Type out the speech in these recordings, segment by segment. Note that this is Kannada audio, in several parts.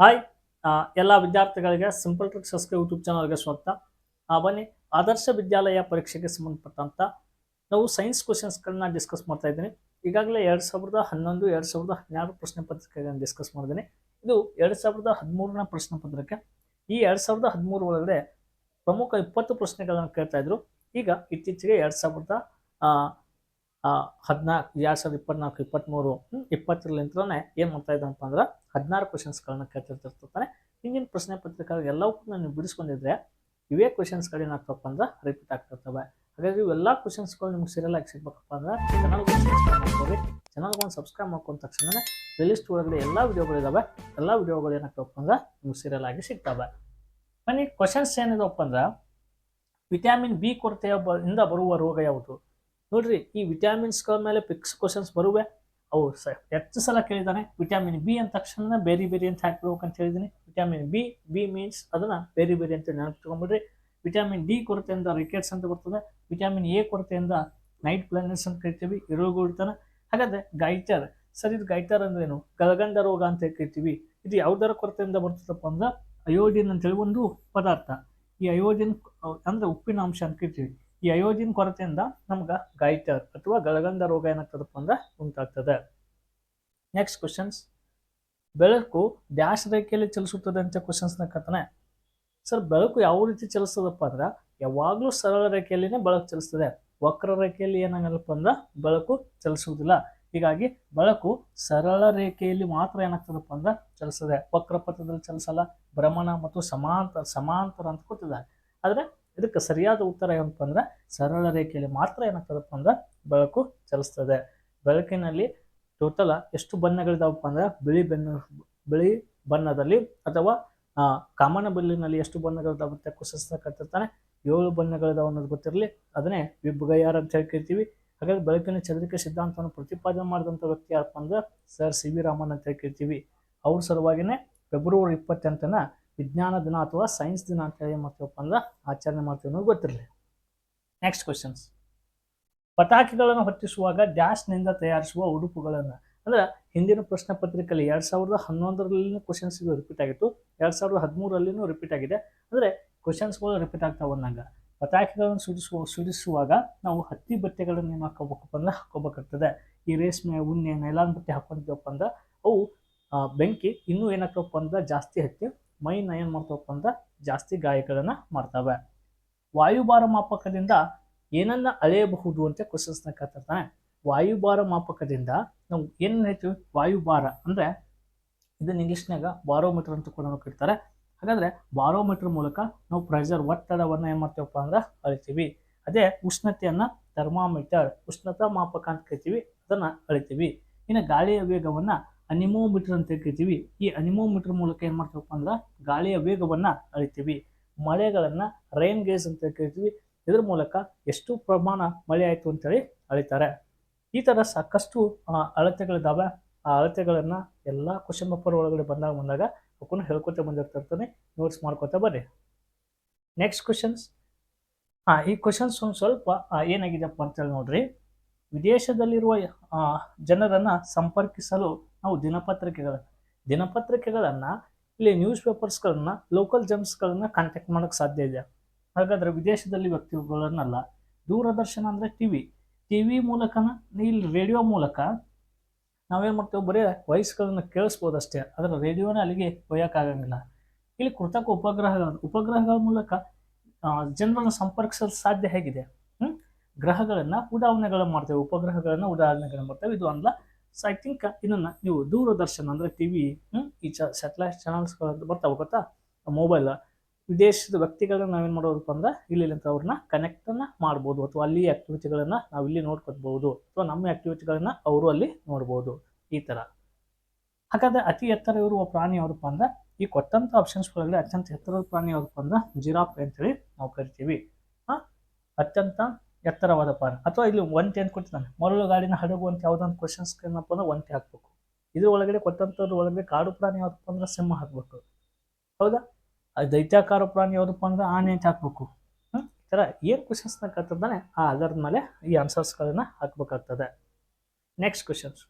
ಹಾಯ್. ಎಲ್ಲ ವಿದ್ಯಾರ್ಥಿಗಳಿಗೆ ಸಿಂಪಲ್ ಟ್ರಿಕ್ ಎಸ್ಕೆ ಯೂಟ್ಯೂಬ್ ಚಾನಲ್ಗೆ ಸ್ವಾಗತ. ಬನ್ನಿ, ಆದರ್ಶ ವಿದ್ಯಾಲಯ ಪರೀಕ್ಷೆಗೆ ಸಂಬಂಧಪಟ್ಟಂತ ನಾವು ಸೈನ್ಸ್ ಕ್ವಶನ್ಸ್ಗಳನ್ನ ಡಿಸ್ಕಸ್ ಮಾಡ್ತಾ ಇದ್ದೀನಿ. ಈಗಾಗಲೇ ಎರಡು ಸಾವಿರದ ಹನ್ನೊಂದು, ಎರಡು ಸಾವಿರದ ಹನ್ನೆರಡು ಪ್ರಶ್ನೆ ಪತ್ರಿಕೆಗಳನ್ನು ಡಿಸ್ಕಸ್ ಮಾಡಿದ್ದೀನಿ. ಇದು ಎರಡು ಸಾವಿರದ ಹದಿಮೂರನ ಪ್ರಶ್ನೆ ಪತ್ರಿಕೆ. ಈ ಎರಡು ಸಾವಿರದ ಹದಿಮೂರು ಒಳಗಡೆ ಪ್ರಮುಖ ಇಪ್ಪತ್ತು ಪ್ರಶ್ನೆಗಳನ್ನು ಕೇಳ್ತಾ ಇದ್ರು. ಈಗ ಇತ್ತೀಚೆಗೆ ಎರಡು ಸಾವಿರದ ಹದಿನಾಲ್ಕು, ಎರಡು ಸಾವಿರದ ಇಪ್ಪತ್ನಾಲ್ಕು ಇಪ್ಪತ್ತ್ಮೂರು ಇಪ್ಪತ್ತರಲ್ಲಿಂದಲೇ ಏನು ಮಾಡ್ತಾ ಇದ್ದಾನಪ್ಪ ಅಂದ್ರೆ ಹದಿನಾರು ಕ್ವಶನ್ಸ್ಗಳನ್ನ ಕೇಳ್ತಿರ್ತಿರ್ತಾರೆ ಹಿಂದಿನ ಪ್ರಶ್ನೆ ಪತ್ರಿಕೆ ಎಲ್ಲವಕ್ಕೂ ನೀವು ಬಿಡಿಸ್ಕೊಂಡಿದ್ರೆ ಇವೇ ಕ್ವಶನ್ಸ್ಗಳು ಏನಾಗ್ತಪ್ಪ ಅಂದ್ರೆ ರಿಪೀಟ್ ಆಗ್ತಿರ್ತವೆ. ಹಾಗಾಗಿ ಇವೆಲ್ಲ ಕ್ವಶನ್ಸ್ಗಳು ನಿಮ್ಗೆ ಸೀರಿಯಲ್ ಆಗಿ ಸಿಗ್ಬೇಕಪ್ಪ ಅಂದ್ರೆ ಚಾನಲ್ಗೆ ಸಬ್ಸ್ಕ್ರೈಬ್ ಮಾಡ್ಕೊಳ್ಳಿ. ಚಾನಲ್ಗೆ ಒಂದು ಸಬ್ಸ್ಕ್ರೈಬ್ ಮಾಡ್ಕೊಂಡ ತಕ್ಷಣ ಪ್ಲೇಲಿಸ್ಟ್ ಒಳಗಡೆ ಎಲ್ಲ ವಿಡಿಯೋಗಳಿದಾವೆ ಎಲ್ಲ ವಿಡಿಯೋಗಳು ಏನಾಗ್ತವಪ್ಪ ಅಂದ್ರೆ ನಿಮ್ಗೆ ಸೀರಿಯಲ್ ಆಗಿ ಸಿಗ್ತವೆ. ಮನೆ ಕ್ವಶನ್ಸ್ ಏನಿದವಪ್ಪ ಅಂದ್ರೆ ವಿಟಮಿನ್ ಬಿ ಕೊರತೆಯ ಬರುವ ರೋಗ ಯಾವುದು? ನೋಡ್ರಿ, ಈ ವಿಟ್ಯಾಮಿನ್ಸ್ಗಳ ಮೇಲೆ ಫಿಕ್ಸ್ ಕ್ವಶನ್ಸ್ ಬರುವೆ? ಅವು ಸ ಹೆಚ್ಚು ಸಲ ಕೇಳಿದ್ದಾನೆ. ವಿಟಮಿನ್ ಬಿ ಅಂದ ತಕ್ಷಣ ಬೇರೆ ಬೇರೆ ಅಂತ ಹಾಕ್ಬೇಕು ಅಂತ ಹೇಳಿದ್ದೀನಿ. ವಿಟಮಿನ್ ಬಿ ಬಿ ಮೀನ್ಸ್ ಅದನ್ನ ಬೇರೆ ಬೇರೆ ಅಂತ ನೆನಪಿಟ್ಕೊಂಡ್ಬಿಡ್ರಿ ವಿಟಮಿನ್ ಡಿ ಕೊರತೆಯಿಂದ ರಿಕೆಟ್ಸ್ ಅಂತ ಬರ್ತದೆ. ವಿಟಮಿನ್ ಎ ಕೊರತೆಯಿಂದ ನೈಟ್ ಬ್ಲೈಂಡ್ನೆಸ್ ಅಂತ ಕರಿತೀವಿ. ಇರುಗುಳ್ತಾನೆ ಹಾಗಾದ್ರೆ ಗೈಟರ್. ಸರ್, ಇದು ಗೈಟರ್ ಅಂದ್ರೆ ಏನು ಗಲಗಂಡ ರೋಗ ಅಂತ ಕರಿತೀವಿ. ಇದು ಯಾವುದರ ಕೊರತೆಯಿಂದ ಬರ್ತದಪ್ಪ ಅಂದ್ರೆ ಅಯೋಡಿನ್ ಅಂತೇಳಿ ಒಂದು ಪದಾರ್ಥ. ಈ ಅಯೋಡಿನ್ ಅಂದ್ರೆ ಉಪ್ಪಿನ ಅಂಶ ಅಂತ ಕರಿತೀವಿ. ಈ ಅಯೋಜಿನ್ ಕೊರತೆಯಿಂದ ನಮ್ಗೆ ಗೈಟರ್ ಅಥವಾ ಗಳಗಂಧ ರೋಗ ಏನಾಗ್ತದಪ್ಪ ಅಂದ್ರೆ ಉಂಟಾಗ್ತದೆ. ನೆಕ್ಸ್ಟ್ ಕ್ವಶನ್ಸ್ ಬೆಳಕು ಡ್ಯಾಶ್ ರೇಖೆಯಲ್ಲಿ ಚಲಿಸುತ್ತದೆ ಅಂತ ಕ್ವಶನ್ಸ್ನ ಕಥನೆ. ಸರ್ ಬೆಳಕು ಯಾವ ರೀತಿ ಚಲಿಸ್ತದಪ್ಪ ಅಂದ್ರೆ ಯಾವಾಗಲೂ ಸರಳ ರೇಖೆಯಲ್ಲಿನೇ ಬೆಳಕು ಚಲಿಸ್ತದೆ. ವಕ್ರ ರೇಖೆಯಲ್ಲಿ ಏನಾಗಲ್ಲಪ್ಪ ಅಂದ್ರೆ ಬೆಳಕು ಚಲಿಸುವುದಿಲ್ಲ. ಹೀಗಾಗಿ ಬೆಳಕು ಸರಳ ರೇಖೆಯಲ್ಲಿ ಮಾತ್ರ ಏನಾಗ್ತದಪ್ಪ ಅಂದ್ರೆ ಚಲಿಸ್ತದೆ. ವಕ್ರಪಥದಲ್ಲಿ ಚಲಿಸಲ್ಲ, ಭ್ರಮಣ ಮತ್ತು ಸಮಾಂತರ ಸಮಾಂತರ ಅಂತ ಕೊಟ್ಟಿದ್ದಾರೆ. ಆದರೆ ಇದಕ್ಕೆ ಸರಿಯಾದ ಉತ್ತರ ಏನಪ್ಪ ಅಂದ್ರೆ ಸರಳ ರೇಖೆಯಲ್ಲಿ ಮಾತ್ರ ಏನಾಗ್ತದಪ್ಪ ಅಂದ್ರೆ ಬೆಳಕು ಚಲಿಸ್ತದೆ. ಬೆಳಕಿನಲ್ಲಿ ಟೋಟಲ್ ಎಷ್ಟು ಬಣ್ಣಗಳಿದಾವಪ್ಪ ಅಂದ್ರೆ ಬಿಳಿ ಬಣ್ಣ ಬಿಳಿ ಬಣ್ಣದಲ್ಲಿ ಅಥವಾ ಕಾಮನ ಬಿಲ್ಲಿನಲ್ಲಿ ಎಷ್ಟು ಬಣ್ಣಗಳಿದಾವೆ ಕುಸಿಸ್ತ ಕಟ್ಟಿರ್ತಾನೆ ಏಳು ಬಣ್ಣಗಳಿದಾವೆ ಅನ್ನೋದು ಗೊತ್ತಿರಲಿ, ಅದನ್ನೇ ವಿಭಗಯಾರ ಅಂತ ಹೇಳ್ಕಿರ್ತೀವಿ ಹಾಗಾಗಿ ಬೆಳಕಿನ ಚಂದ್ರಿಕೆ ಸಿದ್ಧಾಂತವನ್ನು ಪ್ರತಿಪಾದನೆ ಮಾಡಿದಂಥ ವ್ಯಕ್ತಿ ಯಾರಪ್ಪ ಅಂದ್ರೆ ಸರ್ ಸಿ ವಿ ರಾಮನ್ ಅಂತ ಹೇಳ್ಕಿರ್ತೀವಿ ಕರಿತೀವಿ. ಅವ್ರ ಸಲುವಾಗಿನೇ ಫೆಬ್ರವರಿ ಇಪ್ಪತ್ತೆಂಟನ ವಿಜ್ಞಾನ ದಿನ ಅಥವಾ ಸೈನ್ಸ್ ದಿನ ಅಂತ ಹೇಳಿ ಮಾಡ್ತೀವಪ್ಪ ಅಂದ್ರೆ ಆಚರಣೆ ಮಾಡ್ತೀವಿ ಅನ್ನೋದು ಗೊತ್ತಿರಲಿ. ನೆಕ್ಸ್ಟ್ ಕ್ವಶನ್ಸ್ ಪಟಾಕಿಗಳನ್ನು ಹೊತ್ತಿಸುವಾಗ ಡ್ಯಾಶ್ನಿಂದ ತಯಾರಿಸುವ ಉಡುಪುಗಳನ್ನು. ಅಂದ್ರೆ ಹಿಂದಿನ ಪ್ರಶ್ನೆ ಪತ್ರಿಕೆಯಲ್ಲಿ ಎರಡು ಸಾವಿರದ ಹನ್ನೊಂದರಲ್ಲಿ ಕ್ವಶನ್ಸ್ ರಿಪೀಟ್ ಆಗಿತ್ತು. ಎರಡು ಸಾವಿರದ ಹದಿಮೂರಲ್ಲಿನೂ ರಿಪೀಟ್ ಆಗಿದೆ. ಅಂದ್ರೆ ಕ್ವಶನ್ಸ್ಗಳು ರಿಪೀಟ್ ಆಗ್ತಾ ಅನ್ನಂಗ ಪಟಾಕಿಗಳನ್ನು ಸುಡಿಸುವ ಸುಡಿಸುವಾಗ ನಾವು ಹತ್ತಿ ಬಟ್ಟೆಗಳನ್ನು ಏನು ಹಾಕೋಬೇಕಪ್ಪ ಅಂದ್ರೆ ಹಾಕೋಬೇಕಾಗ್ತದೆ ಈ ರೇಷ್ಮೆ, ಉಣ್ಣೆ, ನೈಲಾನ್ ಬಟ್ಟೆ ಹಾಕೊಂತೀವಪ್ಪ ಅಂದ್ರೆ ಅವು ಬೆಂಕಿ ಇನ್ನೂ ಏನಾಗ್ತವಪ್ಪ ಅಂದ್ರೆ ಜಾಸ್ತಿ ಹತ್ತಿ ಮೈನ ಏನು ಮಾಡ್ತಾವಪ್ಪ ಅಂದ್ರೆ ಜಾಸ್ತಿ ಗಾಯಗಳನ್ನು ಮಾಡ್ತವೆ. ವಾಯುಭಾರ ಮಾಪಕದಿಂದ ಏನನ್ನ ಅಳೆಯಬಹುದು ಅಂತ ಕ್ವಶನ್ಸ್ನ ಕೇಳ್ತಿರ್ತಾನೆ ವಾಯುಭಾರ ಮಾಪಕದಿಂದ ನಾವು ಏನು ಹೇಳ್ತೀವಿ? ವಾಯುಭಾರ ಅಂದ್ರೆ ಇದನ್ನ ಇಂಗ್ಲೀಷ್ನಾಗ ಬಾರೋಮೀಟರ್ ಅಂತ ಕೂಡ ನಾವು ಕರೀತಾರೆ. ಹಾಗಾದ್ರೆ ಬಾರೋಮೀಟರ್ ಮೂಲಕ ನಾವು ಪ್ರೆಷರ್ ಒತ್ತಡವನ್ನ ಏನು ಮಾಡ್ತೀವಪ್ಪ ಅಂದ್ರೆ ಅಳಿತೀವಿ. ಅದೇ ಉಷ್ಣತೆಯನ್ನು ಥರ್ಮಾಮೀಟರ್ ಉಷ್ಣತಾ ಮಾಪಕ ಅಂತ ಕರಿತೀವಿ, ಅದನ್ನ ಅಳಿತೀವಿ. ಇನ್ನು ಗಾಳಿಯ ವೇಗವನ್ನ ಅನಿಮೋಮೀಟರ್ ಅಂತ ಕರಿತೀವಿ ಈ ಅನಿಮೋಮೀಟರ್ ಮೂಲಕ ಏನು ಮಾಡ್ತೀವಪ್ಪ ಅಂದ್ರೆ ಗಾಳಿಯ ವೇಗವನ್ನ ಅಳಿತೀವಿ. ಮಳೆಗಳನ್ನ ರೈನ್ ಗೇಜ್ ಅಂತ ಕರಿತೀವಿ ಇದ್ರ ಮೂಲಕ ಎಷ್ಟು ಪ್ರಮಾಣ ಮಳೆ ಆಯಿತು ಅಂತೇಳಿ ಅಳಿತಾರೆ. ಈ ಥರ ಸಾಕಷ್ಟು ಅಳತೆಗಳಿದ್ದಾವೆ ಆ ಅಳತೆಗಳನ್ನ ಎಲ್ಲ ಕ್ವಶನ್ ಪೇಪರ್ ಒಳಗಡೆ ಬಂದಾಗ ಬಂದಾಗ ಅವಕ್ಕೂ ಹೇಳ್ಕೊತ ಬಂದಿರ್ತಿರ್ತಾನೆ ನೋಟ್ಸ್ ಮಾಡ್ಕೊತಾ ಬರ್ರಿ. ನೆಕ್ಸ್ಟ್ ಕ್ವಶನ್ಸ್ ಹಾಂ ಈ ಕ್ವಶನ್ಸ್ ಒಂದು ಸ್ವಲ್ಪ ಏನಾಗಿದೆಪ್ಪ ಅಂತೇಳಿ ನೋಡ್ರಿ. ವಿದೇಶದಲ್ಲಿರುವ ಜನರನ್ನ ಸಂಪರ್ಕಿಸಲು ನಾವು ದಿನಪತ್ರಿಕೆಗಳ, ದಿನಪತ್ರಿಕೆಗಳನ್ನ ಇಲ್ಲಿ ನ್ಯೂಸ್ ಪೇಪರ್ಸ್ಗಳನ್ನು ಲೋಕಲ್ ಜಮ್ಸ್ಗಳನ್ನ ಕಾಂಟ್ಯಾಕ್ಟ್ ಮಾಡೋಕ್ಕೆ ಸಾಧ್ಯ ಇದೆ. ಹಾಗಾದ್ರೆ ವಿದೇಶದಲ್ಲಿ ವ್ಯಕ್ತಿಗಳನ್ನಲ್ಲ, ದೂರದರ್ಶನ ಅಂದ್ರೆ ಟಿವಿ ಟಿವಿ ಮೂಲಕನ, ಇಲ್ಲಿ ರೇಡಿಯೋ ಮೂಲಕ ನಾವೇನು ಮಾಡ್ತೇವೆ? ಬರೀ ವಯಸ್ಸುಗಳನ್ನು ಕೇಳಿಸ್ಬೋದು ಅಷ್ಟೇ ಅದರ ರೇಡಿಯೋನ ಅಲ್ಲಿಗೆ ಒಯ್ಯೋಕ್ಕಾಗಂಗಿಲ್ಲ ಇಲ್ಲಿ ಕೃತಕ ಉಪಗ್ರಹಗಳ ಉಪಗ್ರಹಗಳ ಮೂಲಕ ಜನರನ್ನು ಸಂಪರ್ಕಿಸಲು ಸಾಧ್ಯ ಹೇಗಿದೆ? ಗ್ರಹಗಳನ್ನ ಉದಾಹರಣೆಗಳನ್ನ ಮಾಡ್ತೇವೆ. ಉಪಗ್ರಹಗಳನ್ನ ಉದಾಹರಣೆಗಳನ್ನು ಮಾಡ್ತೇವೆ. ಇದು ಅಲ್ಲ ಸೊ ಐ ಥಿಂಕ್ ಇದನ್ನು ನೀವು ದೂರದರ್ಶನ ಅಂದ್ರೆ ಟಿವಿ ಹ್ಞೂ ಈ ಚ ಸ್ಯಾಟಲೈಟ್ ಚಾನಲ್ಸ್ಗಳು ಬರ್ತಾವೆ ಗೊತ್ತಾ? ಮೊಬೈಲ್ ವಿದೇಶದ ವ್ಯಕ್ತಿಗಳನ್ನ ನಾವೇನು ಮಾಡೋದಪ್ಪ ಅಂದ್ರೆ ಇಲ್ಲಿ ಅಂತ ಅವ್ರನ್ನ ಕನೆಕ್ಟನ್ನು ಮಾಡ್ಬೋದು ಅಥವಾ ಅಲ್ಲಿ ಆ್ಯಕ್ಟಿವಿಟಿಗಳನ್ನು ನಾವು ಇಲ್ಲಿ ನೋಡ್ಕೊಬಹುದು ಅಥವಾ ನಮ್ಮ ಆ್ಯಕ್ಟಿವಿಟಿಗಳನ್ನು ಅವರು ಅಲ್ಲಿ ನೋಡ್ಬೋದು, ಈ ಥರ ಹಾಗಾದರೆ ಅತಿ ಎತ್ತರ ಇರುವ ಪ್ರಾಣಿ ಯಾವುದಪ್ಪ ಅಂದ್ರೆ ಈ ಕೊಟ್ಟಂಥ ಆಪ್ಷನ್ಸ್ಗಳಲ್ಲಿ ಅತ್ಯಂತ ಎತ್ತರದ ಪ್ರಾಣಿ ಯಾವುದಪ್ಪ ಅಂದ್ರೆ ಜಿರಾಫ್ ಅಂತೇಳಿ ನಾವು ಕರಿತೀವಿ. ಹಾಂ? ಅತ್ಯಂತ ಎತ್ತರವಾದ ಅಥವಾ ಇಲ್ಲಿ ಒಂಟಿ ಅಂತ ಕೊಟ್ಟಿದ್ದಾನೆ ಮರಳು ಗಾಡಿನ ಹಡಗು ಅಂತ ಯಾವುದೊಂದು ಕ್ವಶನ್ಸ್ ಏನಪ್ಪ ಅಂದ್ರೆ ಒಂಟಿ ಹಾಕ್ಬೇಕು. ಇದ್ರ ಒಳಗಡೆ ಕೊಟ್ಟಂಥದ್ದು ಒಳಗಡೆ ಕಾಡು ಪ್ರಾಣಿ ಯಾವ್ದಪ್ಪ ಅಂದ್ರೆ ಸಿಂಹ ಹಾಕ್ಬೇಕು. ಹೌದಾ? ದೈತ್ಯಾಕಾರ ಪ್ರಾಣಿ ಯಾವ್ದಪ್ಪ ಅಂದ್ರೆ ಆನೆ ಅಂತ ಹಾಕ್ಬೇಕು. ಹ್ಮ್? ಈ ಥರ ಏನು ಕ್ವಶನ್ಸ್ನ ಕರ್ತದಾನೆ ಆ ಅದರ ಮೇಲೆ ಈ ಆನ್ಸರ್ಸ್ಗಳನ್ನ ಹಾಕ್ಬೇಕಾಗ್ತದೆ. ನೆಕ್ಸ್ಟ್ ಕ್ವಶನ್ಸ್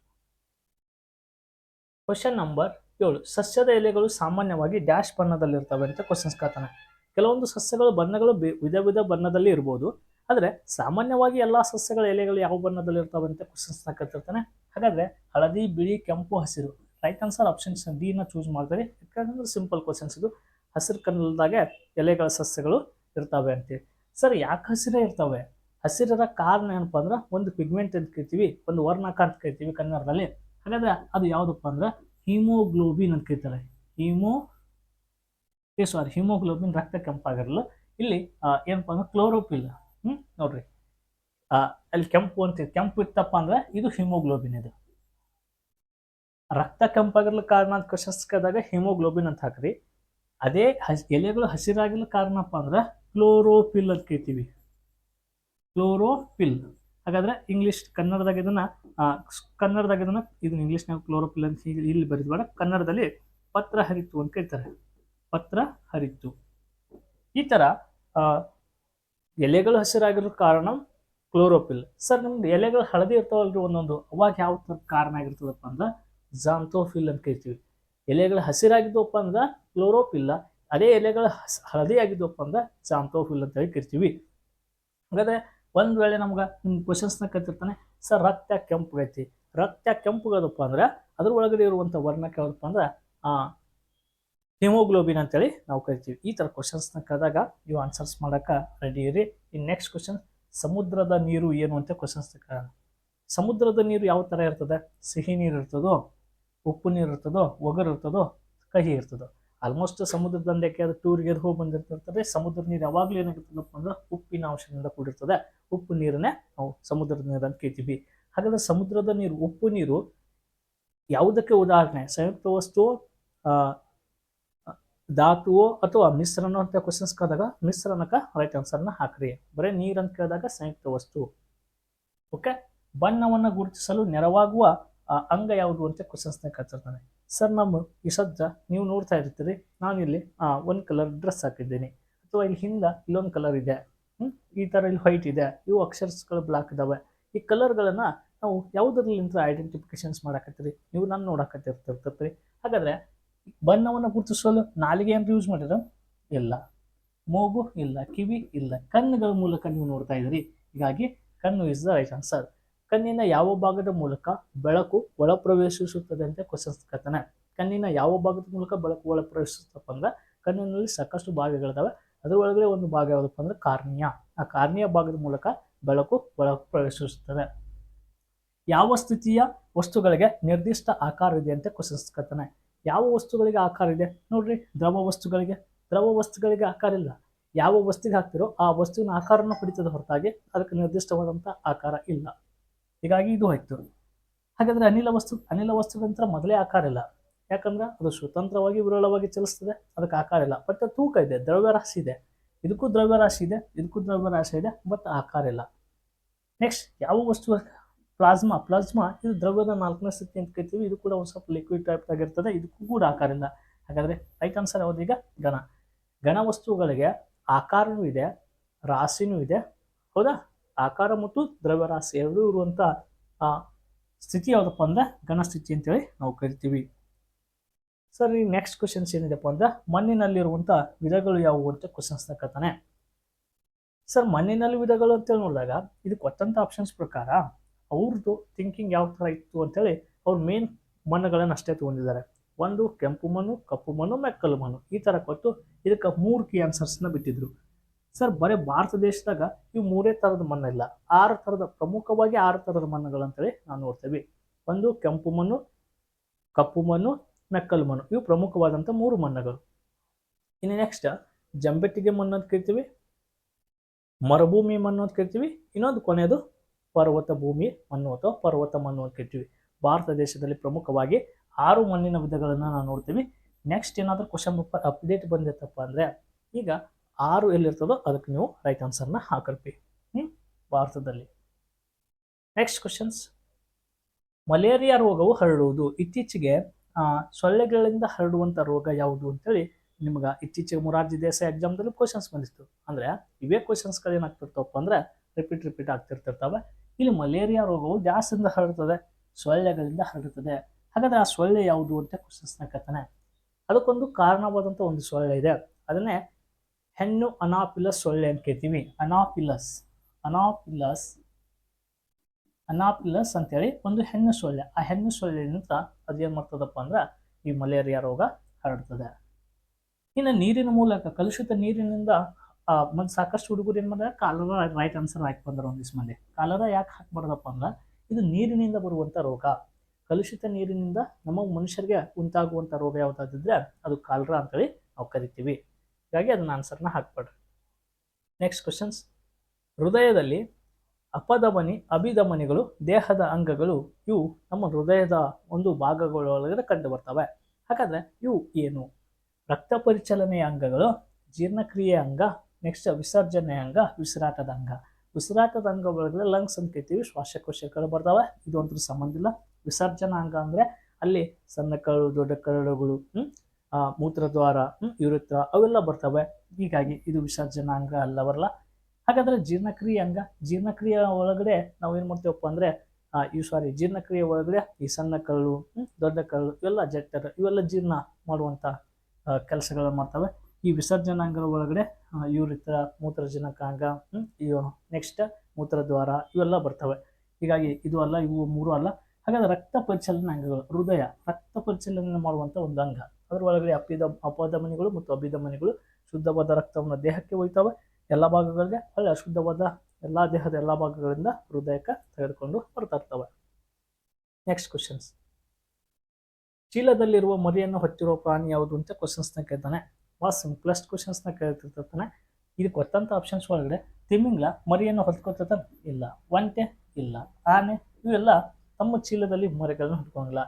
ಕ್ವಶನ್ ನಂಬರ್ ಏಳು. ಸಸ್ಯದ ಎಲೆಗಳು ಸಾಮಾನ್ಯವಾಗಿ ಡ್ಯಾಶ್ ಬಣ್ಣದಲ್ಲಿರ್ತವೆ ಅಂತ ಕ್ವಶನ್ಸ್ ಕೇಳ್ತಾನೆ. ಕೆಲವೊಂದು ಸಸ್ಯಗಳು ಬಣ್ಣಗಳು ವಿಧ ವಿಧ ಬಣ್ಣದಲ್ಲಿ ಇರ್ಬೋದು. ಆದರೆ ಸಾಮಾನ್ಯವಾಗಿ ಎಲ್ಲ ಸಸ್ಯಗಳ ಎಲೆಗಳು ಯಾವ ಬಣ್ಣದಲ್ಲಿ ಇರ್ತವೆ ಅಂತ ಕ್ವಶನ್ಸ್ ಕತ್ತಿರ್ತಾನೆ ಹಾಗಾದ್ರೆ ಹಳದಿ, ಬಿಳಿ, ಕೆಂಪು, ಹಸಿರು ರೈಟ್ ಆನ್ಸರ್ ಆಪ್ಷನ್ಸ್ ಡಿನ ಚೂಸ್ ಮಾಡ್ತಾರೆ. ಯಾಕಂದ್ರೆ ಸಿಂಪಲ್ ಕ್ವಶನ್ಸ್ ಇದು. ಹಸಿರು ಕನ್ನಡದಾಗೆ ಎಲೆಗಳ ಸಸ್ಯಗಳು ಇರ್ತವೆ ಅಂತೇಳಿ ಸರ್, ಯಾಕೆ ಹಸಿರೇ ಇರ್ತವೆ? ಹಸಿರದ ಕಾರಣ ಏನಪ್ಪ ಅಂದ್ರೆ ಒಂದು ಪಿಗ್ಮೆಂಟ್ ಅಂತ ಕರಿತೀವಿ, ಒಂದು ವರ್ಣಕ ಅಂತ ಕರಿತೀವಿ ಕನ್ನಡದಲ್ಲಿ. ಹಾಗಾದ್ರೆ ಅದು ಯಾವುದಪ್ಪ ಅಂದ್ರೆ ಹಿಮೋಗ್ಲೋಬಿನ್ ಅಂತ ಕರೀತಾರೆ. ಹಿಮೋ ಸಾರಿ ಹಿಮೋಗ್ಲೋಬಿನ್ ರಕ್ತ ಕೆಂಪಾಗಿರಲ್ಲ. ಇಲ್ಲಿ ಏನಪ್ಪ ಅಂದ್ರೆ ಕ್ಲೋರೋಪಿಲ್ ನೋಡ್ರಿ. ಆ, ಅಲ್ಲಿ ಕೆಂಪು ಅಂತ ಕೆಂಪು ಇತ್ತಪ್ಪ ಅಂದ್ರೆ ಇದು ಹಿಮೋಗ್ಲೋಬಿನ್ ಇದು. ರಕ್ತ ಕೆಂಪಾಗಿರ್ಲು ಕಾರಣ ಅಂತ ಕಶಸ್ಕದಾಗ ಹಿಮೋಗ್ಲೋಬಿನ್ ಅಂತ ಹಾಕ್ರಿ. ಅದೇ ಹಸಿ ಎಲೆಗಳು ಹಸಿರಾಗಿರ್ಲ ಕಾರಣಪ್ಪ ಅಂದ್ರೆ ಕ್ಲೋರೋಪಿಲ್ ಅಂತ ಕೇಳ್ತೀವಿ ಕ್ಲೋರೋಪಿಲ್ ಹಾಗಾದ್ರೆ ಇಂಗ್ಲಿಷ್ ಕನ್ನಡದಾಗ ಇದನ್ನ ಕನ್ನಡದಾಗ ಇದನ್ನ ಇದನ್ನ ಇಂಗ್ಲಿಷ್ನಾಗ ಕ್ಲೋರೋಪಿಲ್ ಅಂತ ಹೀಗೆ ಇಲ್ಲಿ ಬರೀದ್ಬೇಡ ಕನ್ನಡದಲ್ಲಿ ಪತ್ರ ಹರಿತು ಅಂತ ಕೇಳ್ತಾರೆ ಪತ್ರ ಹರಿತು. ಈ ಆ, ಎಲೆಗಳು ಹಸಿರಾಗಿರೋ ಕಾರಣ ಕ್ಲೋರೋಪಿಲ್ ಸರ್, ನಮ್ದು ಎಲೆಗಳು ಹಳದಿ ಇರ್ತಾವಲ್ರಿ ಒಂದೊಂದು. ಅವಾಗ ಯಾವ ಥರ ಕಾರಣ ಆಗಿರ್ತದಪ್ಪ ಅಂದ್ರೆ ಜಾಂತೋಫಿಲ್ ಅಂತ ಕರಿತೀವಿ. ಎಲೆಗಳು ಹಸಿರಾಗಿದ್ದವಪ್ಪ ಅಂದ್ರೆ ಕ್ಲೋರೋಪಿಲ್ಲ ಅದೇ ಎಲೆಗಳು ಹಳದಿ ಆಗಿದ್ದವಪ್ಪ ಅಂದ್ರೆ ಜಾಂತೋಫಿಲ್ ಅಂತ ಹೇಳಿ ಕರಿತೀವಿ. ಹಾಗಾದ್ರೆ ಒಂದು ವೇಳೆ ನಮ್ಗೆ ನಿಮ್ಮ ಕ್ವಶನ್ಸ್ನ ಕತ್ತಿರ್ತಾನೆ. ಸರ್, ರಕ್ತ ಕೆಂಪಗೈತಿ. ರಕ್ತ ಕೆಂಪುಗದಪ್ಪ ಅಂದ್ರೆ ಅದ್ರ ಒಳಗಡೆ ಇರುವಂಥ ವರ್ಣಕ್ಕೆ ಯಾವ್ದಪ್ಪ ಅಂದ್ರೆ ಹಿಮೋಗ್ಲೋಬಿನ್ ಅಂತೇಳಿ ನಾವು ಕರಿತೀವಿ. ಈ ಥರ ಕ್ವಶನ್ಸ್ನ ಕರೆದಾಗ ನೀವು ಆನ್ಸರ್ಸ್ ಮಾಡೋಕ್ಕೆ ರೆಡಿ ಇರಿ. ಇನ್ ನೆಕ್ಸ್ಟ್ ಕ್ವಶನ್ ಸಮುದ್ರದ ನೀರು ಏನು ಅಂತ ಕ್ವಶನ್ಸ್ ಕೇಳೋಣ. ಸಮುದ್ರದ ನೀರು ಯಾವ ಥರ ಇರ್ತದೆ? ಸಿಹಿ ನೀರು ಇರ್ತದೋ, ಉಪ್ಪು ನೀರು ಇರ್ತದೋ, ಒಗರು ಇರ್ತದೋ, ಕಹಿ ಇರ್ತದೋ. ಆಲ್ಮೋಸ್ಟ್ ಸಮುದ್ರ ದಂಡೆಗೆ ಅದು ಟೂರ್ಗೆ ಹೋಗಿ ಬಂದಿರ್ತಿರ್ತಾರೆ ಸಮುದ್ರ ನೀರು ಯಾವಾಗಲೂ ಏನಾಗಿರ್ತದಪ್ಪ ಅಂದ್ರೆ ಉಪ್ಪಿನ ಅಂಶದಿಂದ ಕೂಡಿರ್ತದೆ. ಉಪ್ಪು ನೀರನ್ನೇ ನಾವು ಸಮುದ್ರದ ನೀರು ಅಂತ ಕೇಳ್ತೀವಿ ಹಾಗಾದ್ರೆ ಸಮುದ್ರದ ನೀರು, ಉಪ್ಪು ನೀರು ಯಾವುದಕ್ಕೆ ಉದಾಹರಣೆ? ಸಂಯುಕ್ತ ವಸ್ತು ಧಾತುವೋ ಅಥವಾ ಮಿಶ್ರಣ ಅಂತ ಕ್ವಶನ್ಸ್ ಕೇಳಿದಾಗ ಮಿಶ್ರಣಕ್ಕೆ ರೈಟ್ ಆನ್ಸರ್ನ ಹಾಕ್ರಿ. ಬರೀ ನೀರು ಅಂತ ಕೇಳಿದಾಗ ಸಂಯುಕ್ತ ವಸ್ತು. ಓಕೆ ಬಣ್ಣವನ್ನು ಗುರುತಿಸಲು ನೆರವಾಗುವ ಅಂಗ ಯಾವುದು ಅಂತ ಕ್ವಶನ್ಸ್ನ ಕೇಳ್ತಿರ್ತಾನೆ. ಸರ್, ನಮ್ಮ ಈ ಸದ್ಯ ನೀವು ನೋಡ್ತಾ ಇರ್ತೀರಿ, ನಾನಿಲ್ಲಿ ಒಂದು ಕಲರ್ ಡ್ರೆಸ್ ಹಾಕಿದ್ದೀನಿ. ಅಥವಾ ಇಲ್ಲಿ ಹಿಂದೆ ಇಲ್ಲೊಂದು ಕಲರ್ ಇದೆ? ಈ ಥರ ಇಲ್ಲಿ ವೈಟ್ ಇದೆ. ಇವು ಅಕ್ಷರ್ಸ್ಗಳು ಬ್ಲಾಕ್ ಇದಾವೆ. ಈ ಕಲರ್ಗಳನ್ನು ನಾವು ಯಾವುದರಲ್ಲಿಂದ ಐಡೆಂಟಿಫಿಕೇಶನ್ಸ್ ಮಾಡಾಕತ್ತೀರಿ? ನೀವು ನಾನು ನೋಡಕತ್ತಿರ್ತಿರ್ತೀರಿ ಹಾಗಾದ್ರೆ ಬಣ್ಣವನ್ನು ಗುರುತಿಸಲು ನಾಲಿಗೆ ಅಂತ ಯೂಸ್ ಮಾಡಿದ್ರ? ಇಲ್ಲ. ಮೂಗು ಇಲ್ಲ. ಕಿವಿ ಇಲ್ಲ. ಕಣ್ಣುಗಳ ಮೂಲಕ ನೀವು ನೋಡ್ತಾ ಇದ್ದೀರಿ. ಹೀಗಾಗಿ ಕಣ್ಣು ಇಸ್ ದ ರೈಟ್ ಆನ್ಸರ್ ಕಣ್ಣಿನ ಯಾವ ಭಾಗದ ಮೂಲಕ ಬೆಳಕು ಒಳ ಪ್ರವೇಶಿಸುತ್ತದೆ ಅಂತ ಕ್ವಶನ್ಸ್ ಕತ್ತಾನೆ ಕಣ್ಣಿನ ಯಾವ ಭಾಗದ ಮೂಲಕ ಬೆಳಕು ಒಳ ಪ್ರವೇಶಿಸುತ್ತಪ್ಪ ಅಂದ್ರೆ ಕಣ್ಣಿನಲ್ಲಿ ಸಾಕಷ್ಟು ಭಾಗಗಳಿದಾವೆ. ಅದರೊಳಗಡೆ ಒಂದು ಭಾಗ ಯಾವುದಪ್ಪ ಅಂದ್ರೆ ಕಾರ್ನಿಯ. ಆ ಕಾರ್ನಿಯ ಭಾಗದ ಮೂಲಕ ಬೆಳಕು ಒಳ ಪ್ರವೇಶಿಸುತ್ತದೆ ಯಾವ ಸ್ಥಿತಿಯ ವಸ್ತುಗಳಿಗೆ ನಿರ್ದಿಷ್ಟ ಆಕಾರವಿದೆ ಅಂತ ಕ್ವಶನ್ಸ್ ಕೇಳ್ತಾನೆ. ಯಾವ ವಸ್ತುಗಳಿಗೆ ಆಕಾರ ಇದೆ? ನೋಡ್ರಿ, ದ್ರವ ವಸ್ತುಗಳಿಗೆ. ದ್ರವ ವಸ್ತುಗಳಿಗೆ ಆಕಾರ ಇಲ್ಲ. ಯಾವ ವಸ್ತುಗೆ ಹಾಕ್ತಿರೋ ಆ ವಸ್ತುವಿನ ಆಕಾರವನ್ನು ಪಡಿತದ ಹೊರತಾಗಿ ಅದಕ್ಕೆ ನಿರ್ದಿಷ್ಟವಾದಂಥ ಆಕಾರ ಇಲ್ಲ. ಹೀಗಾಗಿ ಇದು ಹೋಯ್ತು. ಹಾಗಾದ್ರೆ ಅನಿಲ ವಸ್ತು, ಅನಿಲ ವಸ್ತುಗಂತ್ರ ಮೊದಲೇ ಆಕಾರ ಇಲ್ಲ. ಯಾಕಂದ್ರೆ ಅದು ಸ್ವತಂತ್ರವಾಗಿ ವಿರಳವಾಗಿ ಚಲಿಸ್ತದೆ, ಅದಕ್ಕೆ ಆಕಾರ ಇಲ್ಲ. ಬಟ್ ತೂಕ ಇದೆ, ದ್ರವ್ಯರಾಶಿ ಇದೆ. ಇದಕ್ಕೂ ದ್ರವ್ಯರಾಶಿ ಇದೆ, ಇದಕ್ಕೂ ದ್ರವ್ಯರಾಶಿ ಇದೆ ಬಟ್ ಆಕಾರ ಇಲ್ಲ. ನೆಕ್ಸ್ಟ್ ಯಾವ ವಸ್ತು ಪ್ಲಾಸ್ಮಾ ಪ್ಲಾಸ್ಮಾ, ಇದು ದ್ರವ್ಯದ ನಾಲ್ಕನೇ ಸ್ಥಿತಿ ಅಂತ ಕರಿತೀವಿ. ಇದು ಕೂಡ ಒಂದು ಸ್ವಲ್ಪ ಲಿಕ್ವಿಡ್ ಟೈಪ್ ಆಗಿರ್ತದೆ ಇದಕ್ಕೂ ಕೂಡ ಆಕಾರದಿಂದ. ಹಾಗಾದ್ರೆ ರೈಟ್ ಆನ್ಸರ್ ಯಾವ್ದೀಗ ಘನ. ಘನ ವಸ್ತುಗಳಿಗೆ ಆಕಾರನೂ ಇದೆ ರಾಶಿನೂ ಇದೆ. ಹೌದಾ? ಆಕಾರ ಮತ್ತು ದ್ರವ್ಯರಾಶಿ ಎರಡೂ ಇರುವಂಥ ಸ್ಥಿತಿ ಯಾವುದಪ್ಪ ಅಂದರೆ ಘನ ಸ್ಥಿತಿ ಅಂತೇಳಿ ನಾವು ಕರಿತೀವಿ. ಸರ್, ಈ ನೆಕ್ಸ್ಟ್ ಕ್ವಶನ್ಸ್ ಏನಿದೆಪ್ಪ ಅಂದರೆ ಮಣ್ಣಿನಲ್ಲಿರುವಂಥ ವಿಧಗಳು ಯಾವುವು ಅಂತ ಕ್ವಶನ್ಸ್ನ ಕತಾನೆ ಸರ್, ಮಣ್ಣಿನಲ್ಲಿ ವಿಧಗಳು ಅಂತೇಳಿ ನೋಡಿದಾಗ ಇದು ಕೊಟ್ಟಂಥ ಆಪ್ಷನ್ಸ್ ಪ್ರಕಾರ ಅವ್ರದ್ದು ಥಿಂಕಿಂಗ್ ಯಾವ ಥರ ಇತ್ತು ಅಂತೇಳಿ ಅವ್ರು ಮೇನ್ ಮಣ್ಣುಗಳನ್ನು ಅಷ್ಟೇ ತೊಗೊಂಡಿದ್ದಾರೆ. ಒಂದು ಕೆಂಪು ಮಣ್ಣು, ಕಪ್ಪು ಮಣ್ಣು, ಮೆಕ್ಕಲು ಮಣ್ಣು ಈ ಥರ ಕೊಟ್ಟು ಇದಕ್ಕೆ ಮೂರು ಕೀ ಆನ್ಸರ್ಸ್ನ ಬಿಟ್ಟಿದ್ರು. ಸರ್, ಬರೀ ಭಾರತ ದೇಶದಾಗ ಇವು ಮೂರೇ ಥರದ ಮಣ್ಣಿಲ್ಲ. ಆರು ಥರದ, ಪ್ರಮುಖವಾಗಿ ಆರು ಥರದ ಮಣ್ಣುಗಳು ಅಂತೇಳಿ ನಾವು ನೋಡ್ತೇವೆ. ಒಂದು ಕೆಂಪು ಮಣ್ಣು, ಕಪ್ಪು ಮಣ್ಣು, ಮೆಕ್ಕಲು ಮಣ್ಣು ಇವು ಪ್ರಮುಖವಾದಂಥ ಮೂರು ಮಣ್ಣುಗಳು. ಇನ್ನು ನೆಕ್ಸ್ಟ್ ಜಂಬೆಟ್ಟಿಗೆ ಮಣ್ಣು ಅಂತ ಕರಿತೀವಿ, ಮರುಭೂಮಿ ಮಣ್ಣು ಅಂತ ಕರಿತೀವಿ, ಇನ್ನೊಂದು ಕೊನೆಯದು ಪರ್ವತ ಭೂಮಿ ಮಣ್ಣು ಅಥವಾ ಪರ್ವತ ಮಣ್ಣು ಅಂತ ಕರಿತೀವಿ ಭಾರತ ದೇಶದಲ್ಲಿ ಪ್ರಮುಖವಾಗಿ ಆರು ಮಣ್ಣಿನ ವಿಧಗಳನ್ನು ನಾವು ನೋಡ್ತೀವಿ. ನೆಕ್ಸ್ಟ್ ಏನಾದರೂ ಕ್ವಶನ್ ಅಪ್ಡೇಟ್ ಬಂದಿತ್ತಪ್ಪ ಅಂದರೆ, ಈಗ ಆರು ಎಲ್ಲಿರ್ತದೋ ಅದಕ್ಕೆ ನೀವು ರೈಟ್ ಆನ್ಸರ್ನ ಹಾಕಲ್ಪಿ ಹ್ಞೂ ಭಾರತದಲ್ಲಿ. ನೆಕ್ಸ್ಟ್ ಕ್ವಶನ್ಸ್ ಮಲೇರಿಯಾ ರೋಗವು ಹರಡುವುದು. ಇತ್ತೀಚೆಗೆ ಸೊಳ್ಳೆಗಳಿಂದ ಹರಡುವಂಥ ರೋಗ ಯಾವುದು ಅಂತೇಳಿ ನಿಮ್ಗೆ ಇತ್ತೀಚೆಗೆ ಮುರಾರ್ಜಿ ದೇಸಾಯಿ ಎಕ್ಸಾಮ್ದಲ್ಲಿ ಕ್ವಶನ್ಸ್ ಬಂದಿತ್ತು. ಅಂದರೆ, ಇವೇ ಕ್ವಶನ್ಸ್ಗಳು ಏನಾಗ್ತಿರ್ತವಪ್ಪ ಅಂದರೆ ರಿಪೀಟ್ ರಿಪೀಟ್ ಆಗ್ತಿರ್ತಿರ್ತವೆ. ಇಲ್ಲಿ ಮಲೇರಿಯಾ ರೋಗವು ಗ್ಯಾಸಿಂದ ಹರಡ್ತದೆ, ಸೊಳ್ಳೆಗಳಿಂದ ಹರಡುತ್ತದೆ ಹಾಗಾದ್ರೆ ಆ ಸೊಳ್ಳೆ ಯಾವುದು ಅಂತ ಕ್ವಶನ್ಸ್ನ ಕೇಳ್ತಾನೆ. ಅದಕ್ಕೊಂದು ಕಾರಣವಾದಂಥ ಒಂದು ಸೊಳ್ಳೆ ಇದೆ. ಅದನ್ನೇ ಹೆಣ್ಣು ಅನಾಪಿಲಸ್ ಸೊಳ್ಳೆ ಅಂತ ಕೇಳ್ತೀವಿ. ಅನಾಪಿಲಸ್ ಅನಾಪಿಲಸ್ ಅನಾಪಿಲಸ್ ಅಂತೇಳಿ ಒಂದು ಹೆಣ್ಣು ಸೊಳ್ಳೆ. ಆ ಹೆಣ್ಣು ಸೊಳ್ಳೆಯಿಂದ ಅದೇನು ಮಾಡ್ತದಪ್ಪ ಅಂದ್ರೆ ಈ ಮಲೇರಿಯಾ ರೋಗ ಹರಡ್ತದೆ. ಇನ್ನು ನೀರಿನ ಮೂಲಕ, ಕಲುಷಿತ ನೀರಿನಿಂದ ಮತ್ತೆ ಸಾಕಷ್ಟು ಹುಡುಗರು ಏನು ಮಾಡಿದ್ರೆ ಕಾಲರ ರೈಟ್ ಆನ್ಸರ್ ಹಾಕಿ ಬಂದರು ಒಂದಿಷ್ಟು ಮಂದಿ. ಕಾಲರ ಯಾಕೆ ಹಾಕ್ಬಾರ್ದಪ್ಪ ಅಂದ್ರೆ, ಇದು ನೀರಿನಿಂದ ಬರುವಂಥ ರೋಗ. ಕಲುಷಿತ ನೀರಿನಿಂದ ನಮ್ಮ ಮನುಷ್ಯರಿಗೆ ಉಂಟಾಗುವಂಥ ರೋಗ ಯಾವುದಾದಿದ್ರೆ ಅದು ಕಾಲರ ಅಂತೇಳಿ ನಾವು ಕರಿತೀವಿ. ಹೀಗಾಗಿ ಅದನ್ನ ಆನ್ಸರ್ನ ಹಾಕ್ಬೇಡ್ರಿ. ನೆಕ್ಸ್ಟ್ ಕ್ವಶನ್ಸ್ ಹೃದಯದಲ್ಲಿ ಅಪಧಮನಿ, ಅಭಿಧಮನಿಗಳು, ದೇಹದ ಅಂಗಗಳು, ಇವು ನಮ್ಮ ಹೃದಯದ ಒಂದು ಭಾಗಗಳೊಳಗಡೆ ಕಂಡು ಬರ್ತವೆ. ಹಾಗಾದ್ರೆ ಇವು ಏನು? ರಕ್ತ ಪರಿಚಲನೆಯ ಅಂಗಗಳು ಜೀರ್ಣಕ್ರಿಯೆ ಅಂಗ ನೆಕ್ಸ್ಟ್ ವಿಸರ್ಜನೆ ಅಂಗ ಉಸಿರಾಟದ ಅಂಗ ಉಸಿರಾಟದ ಅಂಗ ಒಳಗಡೆ ಲಂಗ್ಸ್ ಅಂತ ಶ್ವಾಸಕೋಶಗಳು ಬರ್ತಾವೆ. ಇದು ಒಂದ್ರ ಸಂಬಂಧ ಇಲ್ಲ. ವಿಸರ್ಜನಾ ಅಂಗ ಅಂದ್ರೆ ಅಲ್ಲಿ ಸಣ್ಣ ಕರಳು ದೊಡ್ಡ ಕರಳುಗಳು ಮೂತ್ರದ್ವಾರ ಯುರಿತ್ರ ಅವೆಲ್ಲ ಬರ್ತವೆ. ಹೀಗಾಗಿ ಇದು ವಿಸರ್ಜನಾ ಅಂಗ ಅಲ್ಲ ಬರಲ್ಲ. ಹಾಗಾದ್ರೆ ಜೀರ್ಣಕ್ರಿಯೆ ಅಂಗ. ಜೀರ್ಣಕ್ರಿಯೆ ಒಳಗಡೆ ನಾವು ಏನು ಮಾಡ್ತೀವಪ್ಪ ಅಂದ್ರೆ ಈ ಸಾರಿ ಜೀರ್ಣಕ್ರಿಯೆ ಒಳಗಡೆ ಈ ಸಣ್ಣ ಹ್ಮ್, ದೊಡ್ಡ ಕರಳು ಇವೆಲ್ಲ ಜಟ್ಟರ ಇವೆಲ್ಲ ಜೀರ್ಣ ಮಾಡುವಂತ ಕೆಲಸಗಳನ್ನು ಮಾಡ್ತವೆ. ಈ ವಿಸರ್ಜನಾಂಗದ ಒಳಗಡೆ ಯೂರಿತ್ರ ಮೂತ್ರಜನಕಾಂಗ ಇವು ನೆಕ್ಸ್ಟ್ ಮೂತ್ರದ್ವಾರ ಇವೆಲ್ಲ ಬರ್ತವೆ. ಹೀಗಾಗಿ ಇದು ಅಲ್ಲ, ಇವು ಮೂರು ಅಲ್ಲ. ಹಾಗಾದ್ರೆ ರಕ್ತ ಪರಿಚಲನ ಅಂಗಗಳು ಹೃದಯ, ರಕ್ತ ಪರಿಚಲನೆ ಮಾಡುವಂತ ಒಂದು ಅಂಗ. ಅದರ ಒಳಗಡೆ ಅಪಿದ ಅಪಧಮನಿಗಳು ಮತ್ತು ಅಭಿಧಮನಿಗಳು ಶುದ್ಧವಾದ ರಕ್ತವನ್ನು ದೇಹಕ್ಕೆ ಒಯ್ತವೆ ಎಲ್ಲ ಭಾಗಗಳಿಗೆ. ಅಲ್ಲಿ ಅಶುದ್ಧವಾದ ಎಲ್ಲ ದೇಹದ ಎಲ್ಲ ಭಾಗಗಳಿಂದ ಹೃದಯಕ್ಕೆ ತೆಗೆದುಕೊಂಡು ಬರ್ತಾ ಇರ್ತವೆ ನೆಕ್ಸ್ಟ್ ಕ್ವಶನ್ಸ್ ಚೀಲದಲ್ಲಿರುವ ಮರಿಯನ್ನು ಹೊತ್ತಿರುವ ಪ್ರಾಣಿ ಯಾವುದು ಅಂತ ಕ್ವಶನ್ಸ್ನ ಕೇಳ್ತಾನೆ. ಭಾಳ ಸಿಂಪ್ಲೆಸ್ಟ್ ಕ್ವಶನ್ಸ್ನ ಕೇಳ್ತಿರ್ತಾನೆ. ಇದು ಗೊತ್ತಂತ ಆಪ್ಷನ್ಸ್ ಒಳಗಡೆ ತಿಮಿಂಗ್ಲ ಮರಿಯನ್ನು ಹೊತ್ಕೊತ ಇಲ್ಲ, ಒಂಟೆ ಇಲ್ಲ, ಆನೆ ಇವೆಲ್ಲ ತಮ್ಮ ಚೀಲದಲ್ಲಿ ಮರಿಗಳನ್ನ ಹೊತ್ಕೊಂಡಿಲ್ಲ.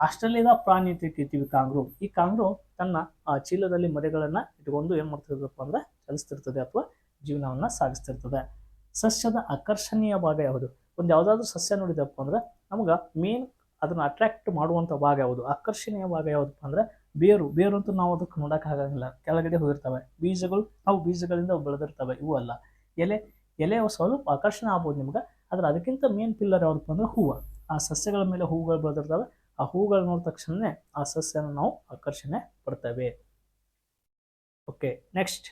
ಆಸ್ಟ್ರೇಲಿಯಾದ ಪ್ರಾಣಿ ಅಂತ ಇಟ್ಟಿರ್ತೀವಿ ಕಾಂಗ್ರು. ಈ ಕಾಂಗ್ರು ತನ್ನ, ಆ, ಚೀಲದಲ್ಲಿ ಮರಿಗಳನ್ನ ಇಟ್ಕೊಂಡು ಏನು ಮಾಡ್ತಿರ್ತದಪ್ಪ ಅಂದ್ರೆ ಚಲಿಸ್ತಿರ್ತದೆ ಅಥವಾ ಜೀವನವನ್ನ ಸಾಗಿಸ್ತಿರ್ತದೆ. ಸಸ್ಯದ ಆಕರ್ಷಣೀಯ ಭಾಗ ಯಾವುದು? ಒಂದು ಯಾವುದಾದ್ರೂ ಸಸ್ಯ ನೋಡಿದಪ್ಪ ಅಂದ್ರೆ ನಮ್ಗೆ ಮೇನ್ ಅದನ್ನ ಅಟ್ರಾಕ್ಟ್ ಮಾಡುವಂಥ ಭಾಗ ಯಾವುದು? ಆಕರ್ಷಣೀಯ ಭಾಗ ಯಾವುದಪ್ಪ ಅಂದ್ರೆ ಬೇರು ಬೇರು ಅಂತೂ ನಾವು ಅದಕ್ಕೆ ನೋಡಕ್ಕೆ ಆಗಂಗಿಲ್ಲ. ಕೆಳಗಡೆ ಹೋಗಿರ್ತವೆ. ಬೀಜಗಳು, ಅವು ಬೀಜಗಳಿಂದ ಬೆಳೆದಿರ್ತವೆ. ಇವು ಅಲ್ಲ. ಎಲೆ ಎಲೆ ಸ್ವಲ್ಪ ಆಕರ್ಷಣೆ ಆಗ್ಬೋದು ನಿಮ್ಗೆ. ಆದ್ರೆ ಅದಕ್ಕಿಂತ ಮೇನ್ ಪಿಲ್ಲರ್ ಯಾವುದಪ್ಪ ಅಂದ್ರೆ ಹೂವು. ಆ ಸಸ್ಯಗಳ ಮೇಲೆ ಹೂವುಗಳು ಬೆಳೆದಿರ್ತವೆ. ಆ ಹೂವುಗಳು ನೋಡಿದ ತಕ್ಷಣನೇ ಆ ಸಸ್ಯನ ನಾವು ಆಕರ್ಷಣೆ ಪಡ್ತೇವೆ. ಓಕೆ ನೆಕ್ಸ್ಟ್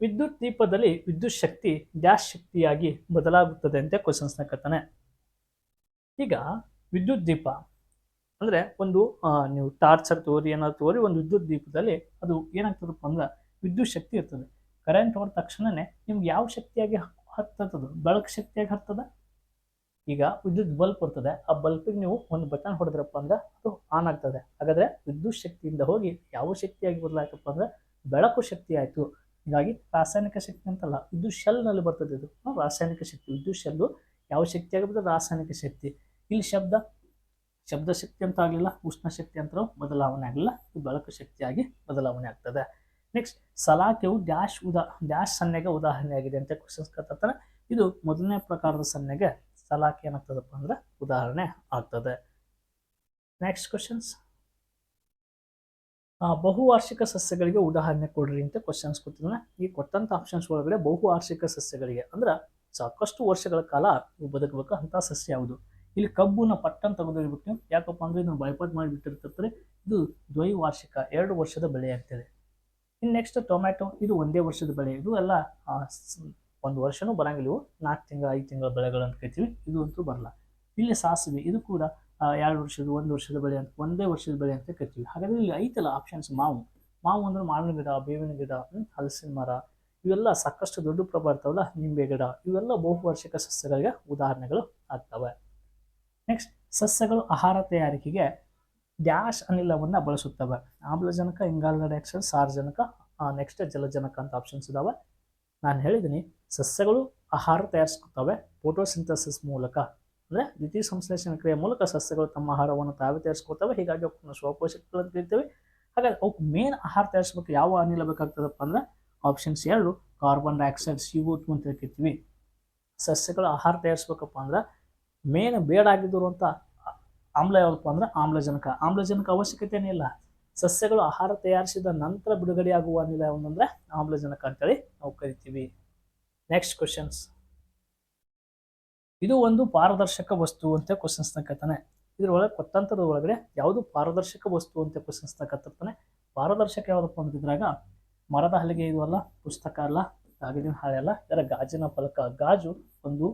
ವಿದ್ಯುತ್ ದೀಪದಲ್ಲಿ ವಿದ್ಯುತ್ ಶಕ್ತಿ ಗ್ಯಾಸ್ ಶಕ್ತಿಯಾಗಿ ಬದಲಾಗುತ್ತದೆ ಅಂತ ಕ್ವಶನ್ಸ್ನ ಕತ್ತಾನೆ ಈಗ ವಿದ್ಯುತ್ ದೀಪ. ಅಂದ್ರೆ ಒಂದು ನೀವು ಟಾರ್ಚರ್ ತೋರಿ, ಏನಾದ್ರು ತೋರಿ, ಒಂದು ವಿದ್ಯುತ್ ದೀಪದಲ್ಲಿ ಅದು ಏನಾಗ್ತದಪ್ಪ ಅಂದ್ರೆ ವಿದ್ಯುತ್ ಶಕ್ತಿ ಇರ್ತದೆ. ಕರೆಂಟ್ ಹೊಡೆದ ತಕ್ಷಣನೇ ನಿಮ್ಗೆ ಯಾವ ಶಕ್ತಿಯಾಗಿ ಹತ್ತದ ಬೆಳಕು ಶಕ್ತಿಯಾಗಿ ಹತ್ತದ? ಈಗ ವಿದ್ಯುತ್ ಬಲ್ಬ್ ಬರ್ತದೆ. ಆ ಬಲ್ಬಿಗೆ ನೀವು ಒಂದು ಬಟನ್ ಹೊಡೆದ್ರಪ್ಪ ಅಂದ್ರೆ ಅದು ಆನ್ ಆಗ್ತದೆ. ಹಾಗಾದ್ರೆ ವಿದ್ಯುತ್ ಶಕ್ತಿಯಿಂದ ಹೋಗಿ ಯಾವ ಶಕ್ತಿಯಾಗಿ ಬದಲಾಯ್ತಪ್ಪ ಅಂದ್ರೆ ಬೆಳಕು ಶಕ್ತಿ ಆಯ್ತು. ಹೀಗಾಗಿ ರಾಸಾಯನಿಕ ಶಕ್ತಿ ಅಂತಲ್ಲ, ವಿದ್ಯುತ್ ಶೆಲ್ನಲ್ಲಿ ಬರ್ತದೆ ಇದು. ರಾಸಾಯನಿಕ ಶಕ್ತಿ, ವಿದ್ಯುತ್ ಶೆಲ್ಲು ಯಾವ ಶಕ್ತಿ ಬರ್ತದೆ? ರಾಸಾಯನಿಕ ಶಕ್ತಿ. ಇಲ್ಲಿ ಶಬ್ದ ಶಬ್ದ ಶಕ್ತಿ ಅಂತ ಆಗಲಿಲ್ಲ, ಉಷ್ಣ ಶಕ್ತಿ ಅಂತ ಬದಲಾವಣೆ ಆಗಲಿಲ್ಲ, ಇದು ಬೆಳಕು ಶಕ್ತಿಯಾಗಿ ಬದಲಾವಣೆ ಆಗ್ತದೆ. ನೆಕ್ಸ್ಟ್ ಸಲಾಕೆಯು ಡ್ಯಾಶ್ ಉದಾ, ಡ್ಯಾಶ್ ಸನ್ನೆಗೆ ಉದಾಹರಣೆಯಾಗಿದೆ ಅಂತ ಕ್ವಶನ್ಸ್ ಕತ್ತಾನೆ ಇದು ಮೊದಲನೇ ಪ್ರಕಾರದ ಸನ್ನೆಗೆ ಸಲಾಕೆ ಏನಾಗ್ತದಪ್ಪ ಅಂದ್ರೆ ಉದಾಹರಣೆ ಆಗ್ತದೆ. ನೆಕ್ಸ್ಟ್ ಕ್ವಶನ್ಸ್ ಬಹುವಾರ್ಷಿಕ ಸಸ್ಯಗಳಿಗೆ ಉದಾಹರಣೆ ಕೊಡ್ರಿ ಅಂತ ಕ್ವಶನ್ಸ್ ಕೊಟ್ಟಿದ್ದಾನೆ. ಈ ಕೊಟ್ಟಂತ ಆಪ್ಷನ್ಸ್ ಒಳಗಡೆ ಬಹುವಾರ್ಷಿಕ ಸಸ್ಯಗಳಿಗೆ ಅಂದ್ರೆ ಸಾಕಷ್ಟು ವರ್ಷಗಳ ಕಾಲ ಬದುಕಬೇಕು ಅಂತ ಸಸ್ಯ ಯಾವುದು? ಇಲ್ಲಿ ಕಬ್ಬನ್ನ ಪಟ್ಟನ್ ತೆಗೆದೋಗ್ಬಿಟ್ಟು ಯಾಕಪ್ಪ ಅಂದ್ರೆ ಇದನ್ನು ಬೈಪಾಟ್ ಮಾಡಿಬಿಟ್ಟಿರ್ತಾರೆ ಇದು ದ್ವೈವಾರ್ಷಿಕ, ಎರಡು ವರ್ಷದ ಬೆಳೆ ಆಗ್ತದೆ ಇನ್ನು ನೆಕ್ಸ್ಟ್ ಟೊಮ್ಯಾಟೊ ಇದು ಒಂದೇ ವರ್ಷದ ಬೆಳೆ. ಇದು ಎಲ್ಲ ಒಂದು ವರ್ಷನೂ ಬರಂಗಿಲ್ಲ ನಾಲ್ಕು ತಿಂಗಳ, ಐದು ತಿಂಗಳ ಬೆಳೆಗಳು ಅಂತ ಕರಿತೀವಿ. ಇದು ಅಂತೂ ಬರಲ್ಲ. ಇಲ್ಲಿ ಸಾಸಿವೆ, ಇದು ಕೂಡ ಎರಡು ವರ್ಷದ, ಒಂದು ವರ್ಷದ ಬೆಳೆ ಅಂತ, ಒಂದೇ ವರ್ಷದ ಬೆಳೆ ಅಂತ ಕರಿತೀವಿ. ಹಾಗಾದರೆ ಇಲ್ಲಿ ಐತಲ್ಲ ಆಪ್ಷನ್ಸ್ ಮಾವು. ಮಾವು ಅಂದ್ರೆ ಮಾವಿನ ಗಿಡ, ಬೇವಿನ ಗಿಡ ಹಲಸಿನ ಮರ, ಇವೆಲ್ಲ ಸಾಕಷ್ಟು ದೊಡ್ಡ ಪ್ರಭಾವ ಇರ್ತಾವಲ್ಲ, ನಿಂಬೆ ಗಿಡ, ಇವೆಲ್ಲ ಬಹುವಾರ್ಷಿಕ ಸಸ್ಯಗಳಿಗೆ ಉದಾಹರಣೆಗಳು ಆಗ್ತವೆ. ನೆಕ್ಸ್ಟ್ ಸಸ್ಯಗಳು ಆಹಾರ ತಯಾರಿಕೆಗೆ ಡ್ಯಾಶ್ ಅನಿಲವನ್ನ ಬಳಸುತ್ತವೆ. ಆಮ್ಲಜನಕ, ಇಂಗಾಲದ ಡೈಆಕ್ಸೈಡ್ ಸಾರಜನಕ ನೆಕ್ಸ್ಟ್ ಜಲಜನಕ ಅಂತ ಆಪ್ಷನ್ಸ್ ಇದಾವೆ. ನಾನು ಹೇಳಿದ್ದೀನಿ ಸಸ್ಯಗಳು ಆಹಾರ ತಯಾರಿಸ್ಕೊತವೆ ಫೋಟೋಸಿಂಥಸಿಸ್ ಮೂಲಕ, ಅಂದರೆ ದ್ವಿತೀಯ ಸಂಶ್ಲೇಷಣೆ ಕ್ರಿಯೆ ಮೂಲಕ ಸಸ್ಯಗಳು ತಮ್ಮ ಆಹಾರವನ್ನು ತಾವೇ ತಯಾರಿಸ್ಕೊತವೆ ಹೀಗಾಗಿ ಅವಕ್ಕನ್ನು ಸ್ವಪೋಷಕಗಳು ಅಂತ ಹಾಗಾಗಿ ಅವಕ್ಕೆ ಮೇನ್ ಆಹಾರ ತಯಾರಿಸ್ಬೇಕು ಯಾವ ಅನಿಲ ಬೇಕಾಗ್ತದಪ್ಪ ಅಂದರೆ ಆಪ್ಷನ್ಸ್ ಎರಡು carbon dioxide C O two ಅಂತ ಕರಿತೀವಿ. ಸಸ್ಯಗಳು ಆಹಾರ ತಯಾರಿಸ್ಬೇಕಪ್ಪ ಅಂದ್ರೆ ಮೇನ್ ಬೇಡ ಅಂತ ಆಮ್ಲ ಯಾವ್ದಪ್ಪ ಅಂದ್ರೆ ಆಮ್ಲಜನಕ. ಆಮ್ಲಜನಕ ಅವಶ್ಯಕತೆ ಇಲ್ಲ. ಸಸ್ಯಗಳು ಆಹಾರ ತಯಾರಿಸಿದ ನಂತರ ಬಿಡುಗಡೆಯಾಗುವ ಅನಿಲ ಯಾವುದಂದ್ರೆ ಆಮ್ಲಜನಕ ಅಂತೇಳಿ ನಾವು ಕರಿತೀವಿ. ನೆಕ್ಸ್ಟ್ ಕ್ವಶನ್ಸ್ ಇದು ಒಂದು ಪಾರದರ್ಶಕ ವಸ್ತು ಅಂತ ಕ್ವಶನ್ಸ್ನ ಕತಾನೆ ಇದ್ರೊಳಗೆ ಕೊಟ್ಟಂಥದ್ರ ಒಳಗಡೆ ಯಾವುದು ಪಾರದರ್ಶಕ ವಸ್ತು ಅಂತ ಕ್ವಶನ್ಸ್ ಕತ್ತಿರ್ತಾನೆ ಪಾರದರ್ಶಕ ಯಾವುದಪ್ಪ ಅಂತಿದ್ರಾಗ ಮರದ ಹಲಿಗೆ ಇದು ಅಲ್ಲ, ಪುಸ್ತಕ ಅಲ್ಲ ಕಾಗದಿನ ಹಾಳೆ ಅಲ್ಲ, ಇದರ ಗಾಜಿನ ಫಲಕ. ಗಾಜು ಒಂದು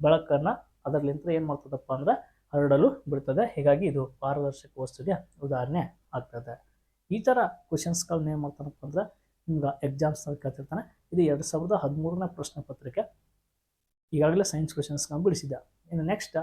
ಬೆಳಕನ್ನ ಅದರಲ್ಲಿಂದ ಏನು ಮಾಡ್ತದಪ್ಪ ಅಂದ್ರೆ ಹರಡಲು ಬಿಡ್ತದೆ. ಹೀಗಾಗಿ ಇದು ಪಾರದರ್ಶಕ ವಸ್ತುಗೆ ಉದಾಹರಣೆ ಆಗ್ತದೆ. ಈ ಥರ ಕ್ವಶನ್ಸ್ಗಳನ್ನ ಏನು ಮಾಡ್ತಾನಪ್ಪ ಅಂದ್ರೆ ನಿಮ್ಗೆ ಎಕ್ಸಾಮ್ಸ್ನಲ್ಲಿ ಕೇಳ್ತಿರ್ತಾನೆ ಇದು ಎರಡು ಸಾವಿರದ ಹದಿಮೂರನೇ ಪ್ರಶ್ನೆ ಪತ್ರಿಕೆ. ಈಗಾಗಲೇ ಸೈನ್ಸ್ ಕ್ವಶನ್ಸ್ನ ಬಿಡಿಸಿದೆ ಇನ್ನು ನೆಕ್ಸ್ಟ್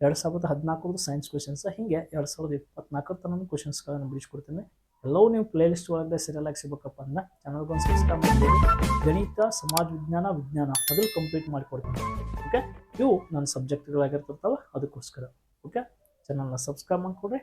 ಎರಡು ಸಾವಿರದ ಹದಿನಾಲ್ಕರದ್ದು ಸೈನ್ಸ್ ಕ್ವಶನ್ಸ್ ಹೀಗೆ ಎರಡು ಸಾವಿರದ ಇಪ್ಪತ್ನಾಲ್ಕರ ತನಕ ಕ್ವಶನ್ಸ್ಗಳನ್ನು ಬಿಡಿಸ್ಕೊಡ್ತೀನಿ. ಎಲ್ಲವೂ ನೀವು ಪ್ಲೇ ಲಿಸ್ಟ್ ಒಳಗಡೆ ಸೀರಿಯಲ್ ಆಗಿ ಸಿಗಬೇಕಪ್ಪ ಅಂದ್ರೆ ಚಾನಲ್ಗೊಂದು ಸಬ್ಸ್ಕ್ರೈಬ್ ಮಾಡ್ತೀವಿ ಗಣಿತ, ಸಮಾಜ ವಿಜ್ಞಾನ ವಿಜ್ಞಾನ ಅದು ಕಂಪ್ಲೀಟ್ ಮಾಡಿಕೊಡ್ತೀನಿ ಓಕೆ ಇವು ನನ್ನ ಸಬ್ಜೆಕ್ಟ್ಗಳಾಗಿರ್ತಿರ್ತಾವೆ ಅದಕ್ಕೋಸ್ಕರ. ಓಕೆ ಚಾನಲ್ನ ಸಬ್ಸ್ಕ್ರೈಬ್ ಮಾಡಿಕೊಡ್ರಿ.